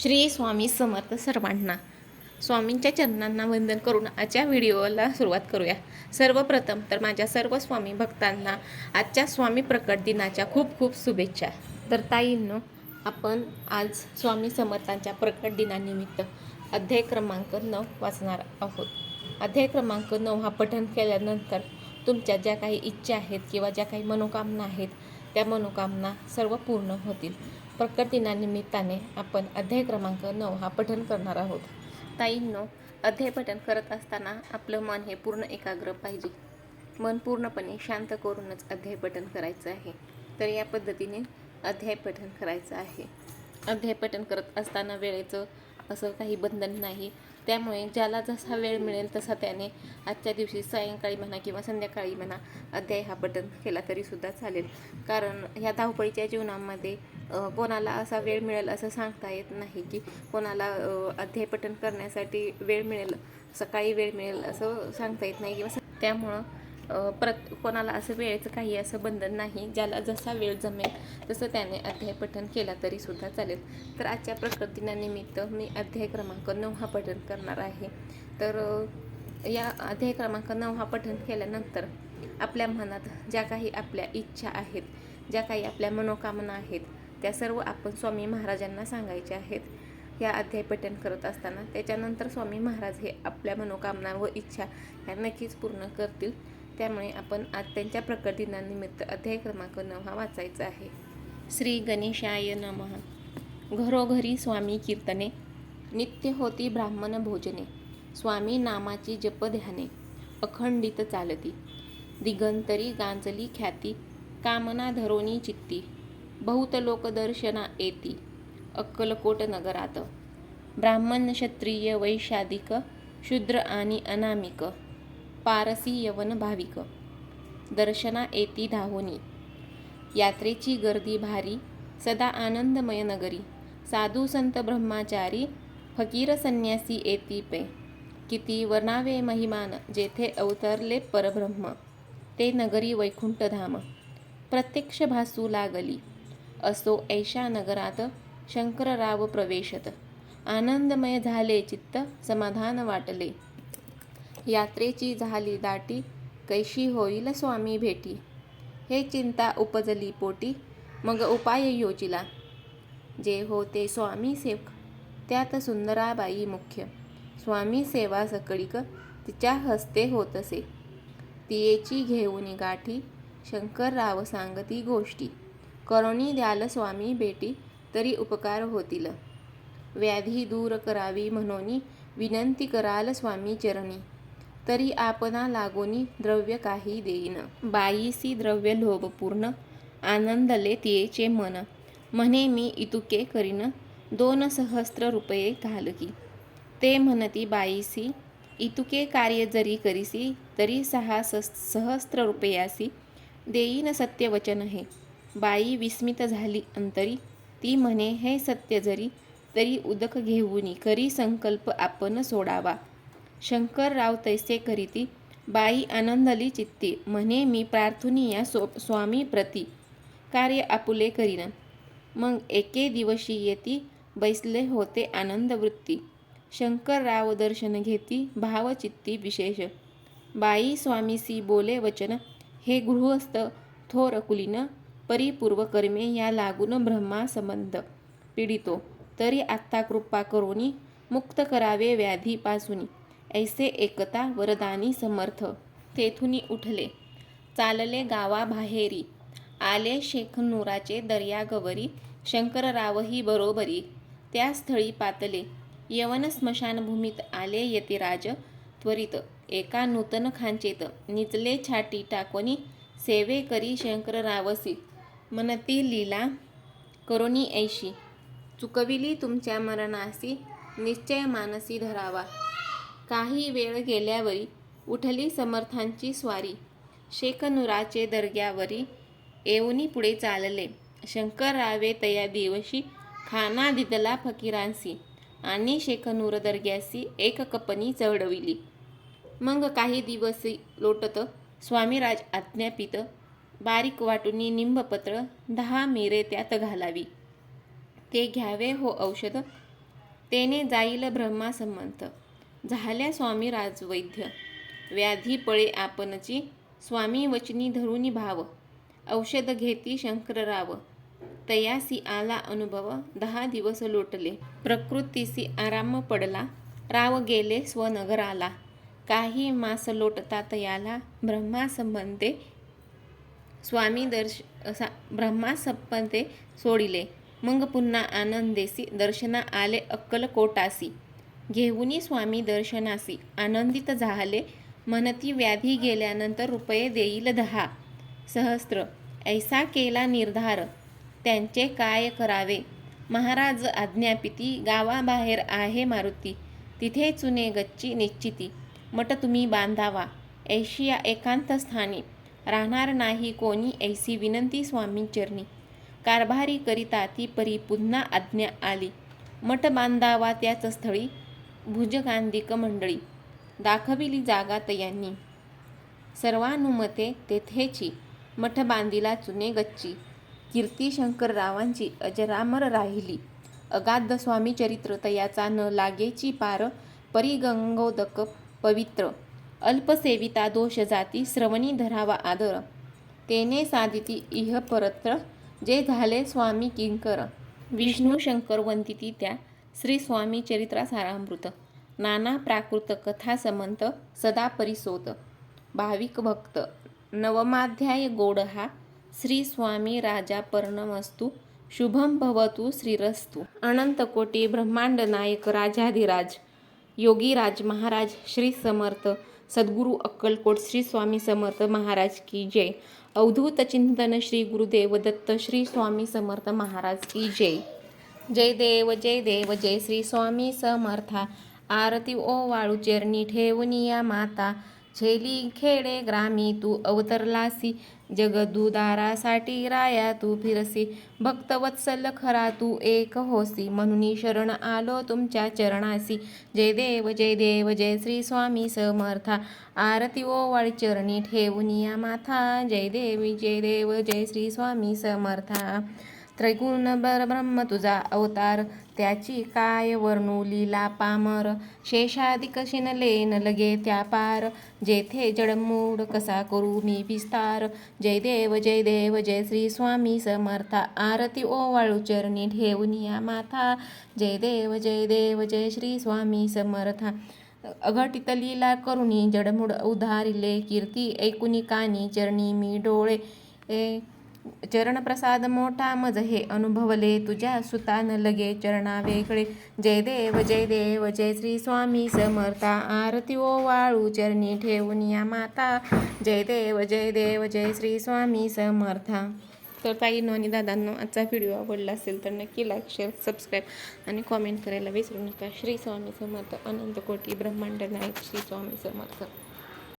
श्री स्वामी समर्थ सर्वांना स्वामींच्या चरणांना वंदन करून आजच्या व्हिडिओला सुरुवात करूया. सर्वप्रथम तर माझ्या सर्व स्वामी भक्तांना आजच्या स्वामी प्रकट दिनाच्या खूप खूप शुभेच्छा. तर ताईंनो आपण आज स्वामी समर्थांच्या प्रकट दिनानिमित्त अध्याय क्रमांक नऊ वाचणार आहोत. अध्याय क्रमांक नऊ हा पठण केल्यानंतर तुमच्या ज्या काही इच्छा आहेत किंवा ज्या काही मनोकामना आहेत त्या मनोकामना सर्व पूर्ण होतील. प्रकट दिनानिमित्ताने आपण अध्याय क्रमांक नऊ हा पठन करणार आहोत. ताईंनो अध्याय पठन करत असताना आपलं मन हे पूर्ण एकाग्र पाहिजे. मन पूर्णपणे शांत करूनच अध्याय पठन करायचं आहे. तर या पद्धतीने अध्याय पठन करायचं आहे. अध्याय पठन करत असताना वेळेचं असं काही बंधन नाही. त्यामुळे ज्याला जसा वेळ मिळेल तसा त्याने आजच्या दिवशी सायंकाळी म्हणा किंवा संध्याकाळी म्हणा अध्याय हा पठन केला तरीसुद्धा चालेल. कारण ह्या धावपळीच्या जीवनामध्ये कोणाला असा वेळ मिळेल असं सांगता येत नाही की कोणाला अ, अध्याय करण्यासाठी वेळ मिळेल सकाळी वेळ मिळेल असं सांगता येत नाही किंवा स- त्यामुळं प्रत कोणाला असं वेळेचं काही असं बंधन नाही ज्याला जसा वेळ जमेल तसं त्याने अध्याय पठण केला तरीसुद्धा चालेल. तर आजच्या प्रकट दिनानिमित्त मी अध्याय क्रमांक नऊ हा पठण करणार आहे. तर या अध्याय क्रमांक नऊ हा पठण केल्यानंतर आपल्या मनात ज्या काही आपल्या इच्छा आहेत ज्या काही आपल्या मनोकामना आहेत त्या सर्व आपण स्वामी महाराजांना सांगायच्या आहेत. या अध्याय पठण करत असताना त्याच्यानंतर स्वामी महाराज हे आपल्या मनोकामना व इच्छा ह्या नक्कीच पूर्ण करतील. त्यामुळे आपण आज त्यांच्या प्रकट दिनानिमित्त अध्याय क्रमांक नऊ हा वाचायचा आहे. श्री गणेशाय नमः. घरोघरी स्वामी कीर्तने. नित्य होती ब्राह्मण भोजने. स्वामी नामाची जप ध्याने. अखंडित चालती. दिगंतरी गांजली ख्याती. कामना धरोनी चित्ती. बहुत लोकदर्शना येती अक्कलकोट नगरात. ब्राह्मण क्षत्रिय वैशादिक शूद्र आणि अनामिक पारसी यवन भाविक. दर्शना येती धावोनी. यात्रेची गर्दी भारी सदा आनंदमय नगरी. साधू संत ब्रह्माचारी फकीर संन्यासी येती पे. किती वर्णावे महिमान जेथे अवतरले परब्रह्म. ते नगरी वैकुंठधाम. प्रत्यक्ष भासू लागली. असो ऐशा नगरात शंकरराव प्रवेशत. आनंदमय झाले चित्त समाधान वाटले. यात्रेची झाली दाटी कैशी होईल स्वामी भेटी? हे चिंता उपजली पोटी मग उपाय योजिला. जे होते स्वामी सेवक त्यात सुंदराबाई मुख्य. स्वामी सेवा सकळीक तिच्या हस्ते होतसे. तियेची घेऊन गाठी शंकरराव सांगती गोष्टी. करोणी द्याल स्वामी भेटी तरी उपकार होतील. व्याधी दूर करावी म्हणून विनंती कराल स्वामी चरणी तरी आपणा लागोनी द्रव्य काही देईन. बाईसी द्रव्य लोभपूर्ण आनंदले तियेचे मन म्हणे मी इतुके करीन दोन सहस्त्र रुपये घालकी ते म्हणती बाईसी इतुके कार्य जरी करीसी तरी सहा सस सहस्त्र रुपयासी देईन सत्यवचन हे. बाई विस्मित झाली अंतरी. ती म्हणे हे सत्य जरी तरी उदक घेऊनी करी संकल्प आपण सोडावा. शंकरराव तैसे करीती बाई आनंदली चित्ती म्हणे मी प्रार्थुनी या सो स्वामी प्रती. कार्य आपुले करीन मग एके दिवशी येती बैसले होते आनंदवृत्ती शंकरराव दर्शन घेती भावचित्ती विशेष. बाई स्वामीसी बोले वचन हे गृहस्थ थोर कुलीन परिपूर्व कर्मे या लागून ब्रह्मा संबंध पीडितो. तरी आत्ता कृपा करोनी मुक्त करावे व्याधीपासून. ऐसे एकता वरदानी समर्थ तेथुनी उठले. चालले गावाबाहेरी. आले शेखनुराचे दर्यागवरी शंकररावही बरोबरी. त्या स्थळी पातले. यवन स्मशानभूमीत आले यतिराज त्वरित. एका नूतन खांचेत निचले छाटी टाकोनी सेवे करी शंकररावसी. मनती लीला करोनी ऐशी चुकविली तुमच्या मरणासी निश्चय मानसी धरावा. काही वेळ गेल्यावरी उठली समर्थांची स्वारी शेखनुराचे दर्ग्यावरी येऊनी पुढे चालले. शंकररावे तया दिवशी खाना दिदला फकीरांसी आणि शेखनूर दर्ग्यासी एक कपनी चढविली. मग काही दिवसी लोटत स्वामीराज आज्ञापित बारीक वाटूनी निंबपत्र दहा मिरे त्यात घालावी. ते घ्यावे हो औषध. तेने जाईल ब्रह्मासंमंत. झाल्या स्वामी राजवैद्य. व्याधी पळे आपणची. स्वामी वचनी धरुनी भाव. औषध घेती शंकरराव. तयासी आला अनुभव. दहा दिवस लोटले. प्रकृतीसी आराम पडला. राव गेले स्वनगराला. काही मास लोटतात याला ब्रह्मा संबंधे स्वामी दर्श सा ब्रह्मा संपते सोडिले. मग पुन्हा आनंदेसी दर्शना आले अक्कलकोटासी. घेऊनी स्वामी दर्शनासी. आनंदित झाले. म्हणती व्याधी गेल्यानंतर रुपये देईल दहा. सहस्त्र. ऐसा केला निर्धार. त्यांचे काय करावे? महाराज आज्ञापिती गावाबाहेर आहे मारुती. तिथे चुने गच्ची निश्चिती. मट तुम्ही बांधावा. ऐशिया एकांत स्थानी. राहणार नाही कोणी ऐसी विनंती स्वामींचरणी कारभारी करिता ती परी पुन्हा आज्ञा आली. मठ बांधावा त्याच स्थळी भुजगांधिक मंडळी. दाखविली जागा तयांनी. सर्वानुमते तेथेची मठ बांधिला चुने गच्ची. कीर्ती शंकररावांची अजरामर राहिली. अगाध स्वामी चरित्र तयाचा न लागेची पार परिगंगोदक पवित्र अल्पसेविता दोष जाती श्रवणी धरावा आदर. तेने साधिती इह परत्र जे झाले स्वामी किंकर. विष्णू शंकर वंदिती त्या श्री स्वामी चरित्रा सारामृत. नाना प्राकृत कथा समंत सदा परिसोत. भाविक भक्त नवमाध्याय गोड हा श्री स्वामी राजा पर्णमस्तु शुभम भवतु श्रीरस्तु. अनंतकोटी ब्रह्मांड नायक राजाधिराज योगीराज महाराज श्री समर्थ सद्गुरु अक्कलकोट श्री स्वामी समर्थ महाराज की जय. अवधूत चिंतन श्री गुरुदेव दत्त श्री स्वामी समर्थ महाराज की जय. जय देव जय देव जय श्री स्वामी समर्था. आरती ओ वाळू चरणी ठेवूनिया माता. झेली खेडे ग्रामी तू अवतरलासी जगदुदारासाठी राया तू फिरसी. भक्तवत्सल खरा तू एक होसी. म्हणून शरण आलो तुमच्या चरणासी. जय देव जय देव जय श्री स्वामी समर्था. आरती ओवाळी चरणी ठेवूनिया माथा. जय देवी जय देव जय श्री स्वामी समर्था. त्रैगुण ब्रह्म तुझा अवतार. त्याची काय वर्णू लीला पामर. शेषाधिक शिनले न लगे त्या पार. जेथे जडमूड कसा करू मी विस्तार. जय देव जय देव जय श्री स्वामी समर्था. आरती ओवाळू चरणी ठेवनिया या माथा. जय देव जय देव जय श्री स्वामी समर्था. अघटित लीला करुणी जडमूड उधारिले. कीर्ती ऐकुनी कानी चरणी मी डोळे. ए चरणप्रसाद मोठा मज हे अनुभवले. तुझ्या सुतान लगे चरणा वेगळे जय देव जय देव जय श्री स्वामी समर्था. आरती ओ वाळू चरणी ठेवून या माता. जय देव जय देव जय श्री स्वामी समर्था. तर ताईंनो आणि दादांनो आजचा व्हिडिओ आवडला असेल तर नक्की लाईक शेअर सबस्क्राईब आणि कॉमेंट करायला विसरू नका. श्री स्वामी समर्थ अनंत कोटी ब्रह्मांड नायक श्री स्वामी समर्थ.